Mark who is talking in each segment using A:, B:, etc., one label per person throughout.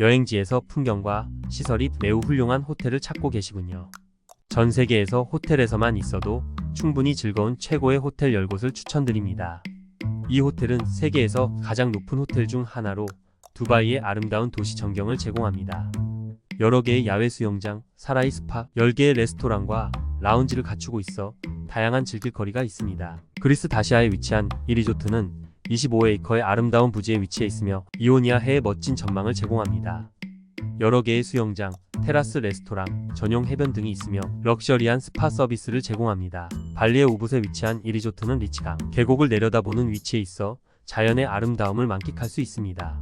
A: 여행지에서 풍경과 시설이 매우 훌륭한 호텔을 찾고 계시군요. 전 세계에서 호텔에서만 있어도 충분히 즐거운 최고의 호텔 10곳을 추천드립니다. 이 호텔은 세계에서 가장 높은 호텔 중 하나로 두바이의 아름다운 도시 전경을 제공합니다. 여러 개의 야외 수영장, 사라이 스파, 10개의 레스토랑과 라운지를 갖추고 있어 다양한 즐길 거리가 있습니다. 그리스 다시아에 위치한 이 리조트는 25에이커의 아름다운 부지에 위치해 있으며 이오니아 해의 멋진 전망을 제공합니다. 여러 개의 수영장, 테라스 레스토랑, 전용 해변 등이 있으며 럭셔리한 스파 서비스를 제공합니다. 발리의 우붓에 위치한 이 리조트는 리치강, 계곡을 내려다보는 위치에 있어 자연의 아름다움을 만끽할 수 있습니다.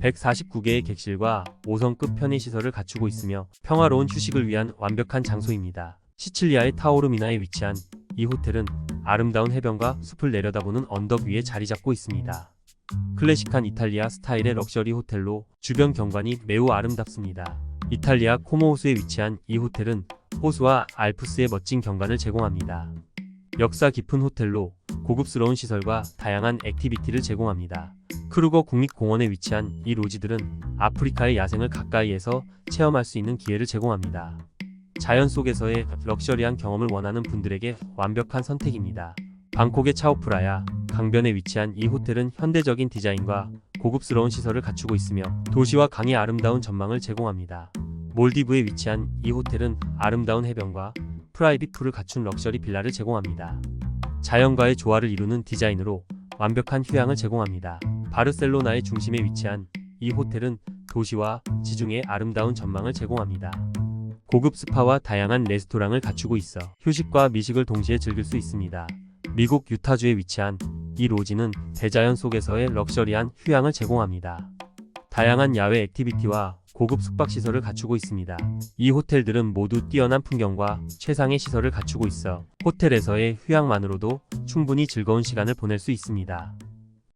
A: 149개의 객실과 5성급 편의시설을 갖추고 있으며 평화로운 휴식을 위한 완벽한 장소입니다. 시칠리아의 타오르미나에 위치한 이 호텔은 아름다운 해변과 숲을 내려다보는 언덕 위에 자리 잡고 있습니다. 클래식한 이탈리아 스타일의 럭셔리 호텔로 주변 경관이 매우 아름답습니다. 이탈리아 코모호수에 위치한 이 호텔은 호수와 알프스의 멋진 경관을 제공합니다. 역사 깊은 호텔로 고급스러운 시설과 다양한 액티비티를 제공합니다. 크루거 국립공원에 위치한 이 로지들은 아프리카의 야생을 가까이에서 체험할 수 있는 기회를 제공합니다. 자연 속에서의 럭셔리한 경험을 원하는 분들에게 완벽한 선택입니다. 방콕의 차오프라야 강변에 위치한 이 호텔은 현대적인 디자인과 고급스러운 시설을 갖추고 있으며 도시와 강의 아름다운 전망을 제공합니다. 몰디브에 위치한 이 호텔은 아름다운 해변과 프라이빗 풀을 갖춘 럭셔리 빌라를 제공합니다. 자연과의 조화를 이루는 디자인으로 완벽한 휴양을 제공합니다. 바르셀로나의 중심에 위치한 이 호텔은 도시와 지중해의 아름다운 전망을 제공합니다. 고급 스파와 다양한 레스토랑을 갖추고 있어 휴식과 미식을 동시에 즐길 수 있습니다. 미국 유타주에 위치한 이 로지는 대자연 속에서의 럭셔리한 휴양을 제공합니다. 다양한 야외 액티비티와 고급 숙박시설을 갖추고 있습니다. 이 호텔들은 모두 뛰어난 풍경과 최상의 시설을 갖추고 있어 호텔에서의 휴양만으로도 충분히 즐거운 시간을 보낼 수 있습니다.